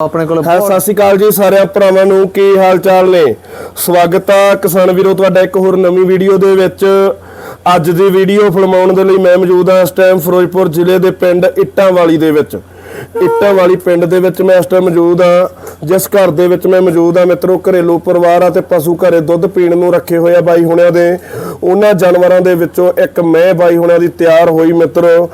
ਆਪਣੇ ਕੋਲ ਹਾਂ ਸਤਿ ਸ਼੍ਰੀ ਅਕਾਲ ਜੀ ਸਾਰਿਆਂ ਭਰਾਵਾਂ ਨੂੰ ਕੀ ਹਾਲ ਚਾਲ ਨੇ? ਸਵਾਗਤ ਆ ਕਿਸਾਨ ਵੀਰੋ ਤੁਹਾਡਾ ਇੱਕ ਹੋਰ ਨਵੀਂ ਵੀਡੀਓ ਦੇ ਵਿੱਚ। ਅੱਜ ਦੀ ਵੀਡੀਓ ਫਿਲਮਾਉਣ ਦੇ ਲਈ ਮੈਂ ਮੌਜੂਦ ਹਾਂ ਇਸ ਟਾਈਮ ਫਿਰੋਜ਼ਪੁਰ ਜ਼ਿਲ੍ਹੇ ਦੇ ਪਿੰਡ ਇੱਟਾਂ ਵਾਲੀ ਦੇ ਵਿੱਚ। ਇੱਟਾਂ ਵਾਲੀ ਪਿੰਡ ਦੇ ਵਿੱਚ ਮੈਂ ਇਸ ਟਾਈਮ ਮੌਜੂਦ ਹਾਂ। ਜਿਸ ਘਰ ਦੇ ਵਿੱਚ ਮੈਂ ਮੌਜੂਦ ਹਾਂ ਮਿੱਤਰੋ ਘਰੇਲੂ ਪਰਿਵਾਰ ਆ ਤੇ ਪਸ਼ੂ ਘਰੇ ਦੁੱਧ ਪੀਣ ਨੂੰ ਰੱਖੇ ਹੋਏ ਆ ਬਾਈ ਹੁਣਿਆਂ ਦੇ। ਉਹਨਾਂ ਜਾਨਵਰਾਂ ਦੇ ਵਿੱਚੋਂ ਇੱਕ ਮੈਂ ਬਾਈ ਹੁਣਿਆਂ ਦੀ ਤਿਆਰ ਹੋਈ ਮਿੱਤਰੋ।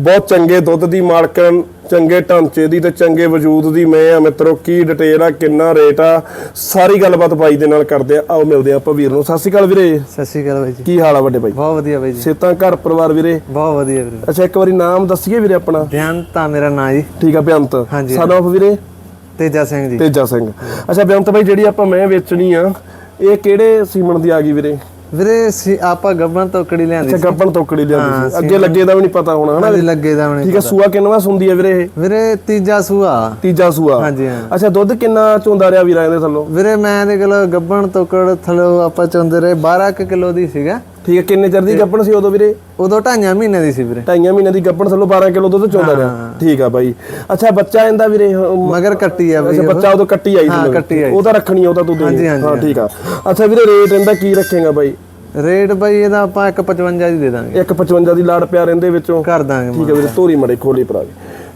ਬਹੁਤ ਚੰਗੇ ਦੁੱਧ ਦੀ ਮਾਲਕਣ ਚੰਗੇ ਢਾਂਚੇ ਦੀ ਤੇ ਚੰਗੇ ਵਜੂਦ ਦੀ ਮੈਂ ਆ ਮਿੱਤਰੋ ਕੀ ਡਿਟੇਲ ਆ ਕਿੰਨਾ ਰੇਟ ਆ ਸਾਰੀ ਗੱਲਬਾਤ ਬਾਈ ਦੇ ਨਾਲ ਕਰਦੇ ਆ। ਆਓ ਮਿਲਦੇ ਆ ਆਪਾਂ ਵੀਰ ਨੂੰ। ਸਤਿ ਸ਼੍ਰੀ ਅਕਾਲ ਵੀਰੇ। ਸਤਿ ਸ਼੍ਰੀ ਅਕਾਲ ਬਾਈ ਜੀ। ਕੀ ਹਾਲ ਆ ਵੱਡੇ ਬਾਈ? ਬਹੁਤ ਵਧੀਆ ਬਾਈ ਜੀ। ਸੇਤਾਂ ਘਰ ਪਰਿਵਾਰ ਵੀਰੇ? ਬਹੁਤ ਵਧੀਆ ਵੀਰੇ। ਅੱਛਾ ਇੱਕ ਵਾਰੀ ਨਾਮ ਦੱਸੀਏ ਵੀਰੇ ਆਪਣਾ। ਧਿਆਨ ਤਾਂ ਮੇਰਾ ਨਾਂ ਜੀ। ਠੀਕ ਆ ਬੇਅੰਤ। ਹਾਂਜੀ। ਸਾਡਾ ਵੀਰੇ? ਤੇਜਾ ਸਿੰਘ ਜੀ। ਤੇਜਾ ਸਿੰਘ। ਅੱਛਾ ਬੇਅੰਤ ਬਾਈ ਜਿਹੜੀ ਆਪਾਂ ਮੈਂ ਵੇਚਣੀ ਆ ਇਹ ਕਿਹੜੇ ਸੀਮਨ ਦੀ ਆ ਗਈ ਵੀਰੇ? ਵੀਰੇ ਸੀ- ਆਪਾਂ ਗੱਬਣ ਤੋਂ ਕੜੀ ਲਿਆਂਦੀ ਅੱਛਾ ਗੱਪਣ ਤੋਕੜੀ ਲਿਆਂਦੀ ਹਾਂ, ਸੀ। ਅੱਗੇ ਲੱਗੇ ਦਾ ਵੀ ਨਹੀਂ ਪਤਾ ਹੋਣਾ ਹਨਾ ਹਾਂਜੀ ਲੱਗੇ ਦਾ ਮੈਨੂੰ ਠੀਕ ਆ ਸੂਆ ਕਿੰਨਵਾ ਸੁੰਦੀ ਆ ਵੀਰੇ ਇਹ? ਵੀਰੇ ਤੀਜਾ ਸੂਆ। ਤੀਜਾ ਸੂਆ। ਹਾਂਜੀ ਹਾਂ। ਅੱਛਾ ਦੁੱਧ ਕਿੰਨਾ ਚੋਂਦਾ ਰਿਹਾ ਵੀਰਾਂ ਇਹਦੇ ਥੱਲੋਂ? ਵੀਰੇ ਮੈਂ ਦੇ ਕੋਲ ਗੱਬਣ ਤੋਂ ਕੜ ਥਲੋ ਆਪਾਂ ਚੁੰਦੇ ਰਹੇ। 12 ਕੁ ਕਿਲੋ ਦੀ ਸੀਗਾ। ਠੀਕ ਹੈ ਕਿੰਨੇ ਚਿਰ ਦੀ ਗੱਪਣ ਸੀ ਉਦੋਂ ਵੀਰੇ? ਉਦੋਂ ਢਾਈਆਂ ਮਹੀਨੇ ਦੀ ਸੀ ਵੀਰੇ। ਢਾਈਆਂ ਮਹੀਨੇ ਦੀ ਗੱਪਣ ਥੱਲੋਂ 12 ਕਿਲੋ ਦੁੱਧ ਚੋਂਦਾ ਰਿਹਾ। ਠੀਕ ਆ ਬਾਈ। ਅੱਛਾ ਬੱਚਾ ਇਹਦਾ ਵੀਰੇ ਮਗਰ ਕੱਟੀ ਆ ਅੱਛਾ ਬਈ ਬੱਚਾ ਉਦੋਂ ਕੱਟੀ ਆਈ ਸੀ। ਉਹ ਤਾਂ ਰੱਖਣੀ ਆ, ਉਹ ਤਾਂ ਤੂੰ ਹਾਂ ਠੀਕ ਆ। ਅੱਛਾ ਵੀਰੇ ਰੇਟ ਇਹਦਾ ਕੀ ਰੱਖੇਗਾ ਬਾਈ? ਰੇਟ ਬਾਈ ਇਹਦਾ ਆਪਾਂ 155 ਦੀ ਦੇ ਦਾਂਗੇ। 155 ਦੀ ਲਾੜ ਪਿਆ ਰਹਿੰਦੇ ਵਿੱਚੋਂ। ਕਰ ਦਾਂਗੇ ਠੀਕ ਹੈ ਵੀਰੇ ਧੋਰੀ ਮੜੇ ਖੋਲੀ ਭਰਾ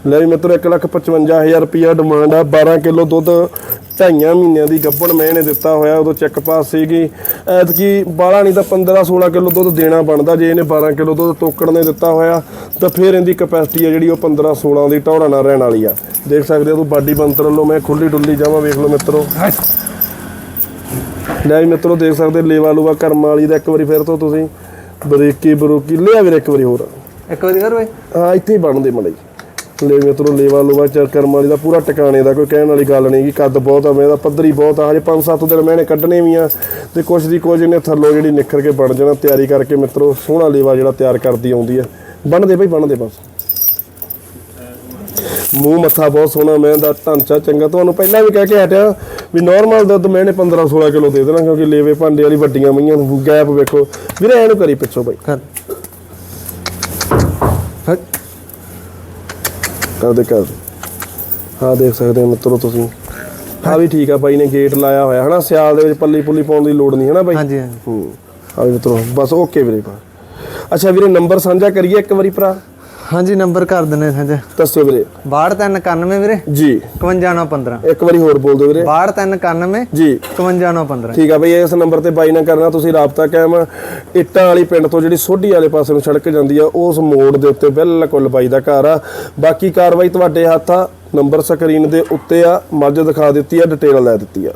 ਲੈ ਵੀ ਮਿੱਤਰੋ 155000 ਰੁਪਿਆ ਡਿਮਾਂਡ ਆ। 12 ਕਿਲੋ ਦੁੱਧ ਢਾਈਆਂ ਮਹੀਨਿਆਂ ਦੀ ਗੱਬਣ ਮੈਂ ਨੇ ਦਿੱਤਾ ਹੋਇਆ ਉਦੋਂ ਚੈੱਕ ਪਾਸ ਸੀਗੀ। ਐਤਕੀ ਬਾਲਾ ਨਹੀਂ ਤਾਂ 15 16 ਕਿਲੋ ਦੁੱਧ ਦੇਣਾ ਬਣਦਾ ਜੇ ਇਹਨੇ 12 ਕਿਲੋ ਦੁੱਧ ਤੋਕੜ ਨੇ ਦਿੱਤਾ ਹੋਇਆ ਤਾਂ ਫਿਰ ਇਹਦੀ ਕਪੈਸਿਟੀ ਆ ਜਿਹੜੀ ਉਹ 15 16 ਦੀ ਟੌਰਾ ਨਾਲ ਰਹਿਣ ਵਾਲੀ ਆ। ਦੇਖ ਸਕਦੇ ਹੋ ਤੂੰ ਬਾਡੀ ਬੰਤਰ ਵੱਲੋਂ ਮੈਂ ਖੁੱਲੀ ਡੁੱਲੀ ਜਾਵਾਂ ਵੇਖ ਲਓ ਮਿੱਤਰੋ। ਲੈ ਵੀ ਮਿੱਤਰੋ ਦੇਖ ਸਕਦੇ ਲੇਵਾ ਲੂਵਾ ਕਰਮ ਵਾਲੀ ਦਾ ਇੱਕ ਵਾਰੀ ਫਿਰ ਤੋਂ ਤੁਸੀਂ ਬਰੀਕੀ ਬਰੂਕੀ ਲਿਆ ਵੀਰੇ ਇੱਕ ਵਾਰੀ ਹੋਰ। ਇੱਕ ਵਾਰੀ ਕਰ ਬਾਈ। ਹਾਂ ਇੱਥੇ ਹੀ ਬਣਦੇ ਮੜਾਈ ਲੈ ਮਿੱਤਰੋ ਲੇਵਾ ਲੂਵਾ ਚੈੱਕ ਕਰਮ ਵਾਲੀ ਦਾ ਪੂਰਾ ਟਿਕਾਣੇ ਦਾ, ਕੋਈ ਕਹਿਣ ਵਾਲੀ ਗੱਲ ਨਹੀਂ ਕਿ ਕੱਦ ਬਹੁਤ ਆ ਮੇਰਾ ਪੱਧਰੀ ਬਹੁਤ ਆ, ਹਜੇ 5-7 ਦਿਨ ਮੈਨੇ ਕੱਢਣੇ ਵੀ ਆ ਤੇ ਕੁਛ ਦੀ ਕੁਝ ਇਹਨੇ ਥੱਲੋਂ ਜਿਹੜੀ ਨਿਖਰ ਕੇ ਬਣ ਜਾਣਾ, ਤਿਆਰੀ ਕਰਕੇ ਮਿੱਤਰੋ, ਸੋਹਣਾ ਲੇਵਾ ਜਿਹੜਾ ਤਿਆਰ ਕਰਦੀ ਆਉਂਦੀ ਆ। ਬਣਦੇ ਬਈ, ਬਣਦੇ ਬਸ। ਮੂੰਹ ਮੱਥਾ ਬਹੁਤ ਸੋਹਣਾ, ਮੈਂ ਦਾ ਢਾਂਚਾ ਚੰਗਾ। ਤੁਹਾਨੂੰ ਪਹਿਲਾਂ ਵੀ ਕਹਿ ਕੇ ਹਟਿਆ ਵੀ ਨਾਰਮਲ ਦੁੱਧ ਮੈਨੇ 15 16 ਕਿਲੋ ਦੇ ਦੇਣਾ, ਕਿਉਂਕਿ ਲੇਵੇ ਭਾਂਡੇ ਵਾਲੀ ਵੱਡੀਆਂ ਮਈਆਂ ਨੂੰ ਗੈਪ ਵੇਖੋ। ਵੀਰੇ ਐਨੂੰ ਕਰੀ ਪਿੱਛੋਂ ਬਈ। ਕਰ। ਕਰਦੇ ਕਰਦੇ ਹਾਂ ਦੇਖ ਸਕਦੇ ਹੋ ਮਿੱਤਰੋ ਤੁਸੀਂ। ਆ ਵੀ ਠੀਕ ਆ ਬਾਈ ਨੇ ਗੇਟ ਲਾਇਆ ਹੋਇਆ ਹਨਾ? ਸਿਆਲ ਦੇ ਵਿੱਚ ਪੱਲੀ ਪੁੱਲੀ ਪਾਉਣ ਦੀ ਲੋੜ ਨਹੀਂ ਹਨਾ ਬਾਈ? ਹਾਂਜੀ ਹਾਂਜੀ। ਹੂੰ। ਆ ਵੀ ਮਿੱਤਰੋ ਬਸ ਓਕੇ ਵੀਰੇ ਭਾ ਅੱਛਾ ਵੀਰੇ ਨੰਬਰ ਸਾਂਝਾ ਕਰੀਏ ਇੱਕ ਵਾਰੀ ਭਰਾ। ਹਾਂਜੀ ਨੰਬਰ ਕਰ ਦਿੰਨੇ ਸੰਜੇ ਦੱਸਿਓ ਵੀਰੇ। 6391 ਵੀਰੇ? ਜੀ। 51915 ਇੱਕ ਵਾਰੀ ਹੋਰ ਬੋਲ ਦਿਓ ਵੀਰੇ। 6391 ਜੀ। 51915 ਠੀਕ ਆ ਬਈ ਇਸ ਨੰਬਰ ਤੇ ਬਾਈ ਨਾਲ ਕਰਨਾ ਤੁਸੀਂ ਰਾਬਤਾ ਕਾਇਮ। ਇੱਟਾਂ ਵਾਲੀ ਪਿੰਡ ਤੋਂ ਜਿਹੜੀ ਸੋਢੀ ਵਾਲੇ ਪਾਸੇ ਨੂੰ ਸੜਕ ਜਾਂਦੀ ਆ ਉਸ ਮੋੜ ਦੇ ਉੱਤੇ ਬਿਲਕੁਲ ਬਾਈ ਦਾ ਘਰ ਆ। ਬਾਕੀ ਕਾਰਵਾਈ ਤੁਹਾਡੇ ਹੱਥ ਆ ਨੰਬਰ ਸਕਰੀਨ ਦੇ ਉੱਤੇ ਆ ਮੱਝ ਦਿਖਾ ਦਿੱਤੀ ਆ ਡਿਟੇਲ ਲੈ ਦਿੱਤੀ ਆ।